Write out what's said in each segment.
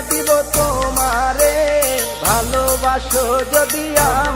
দিব তোমারে। ভালোবাসো যদি আমারে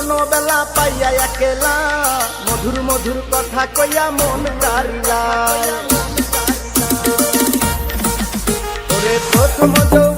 যৌবন বেলা পাইয়া একেলা। মধুর মধুর কথা কইয়া মন কারিলা প্রথম যৌবন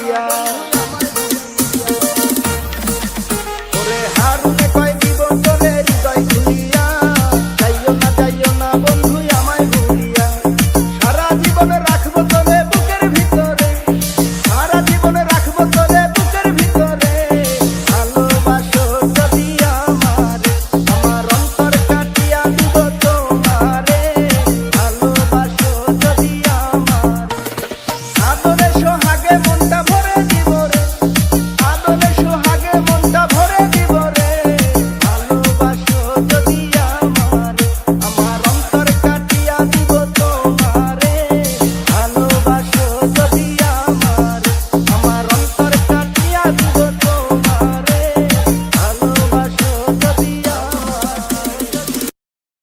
I'm not monta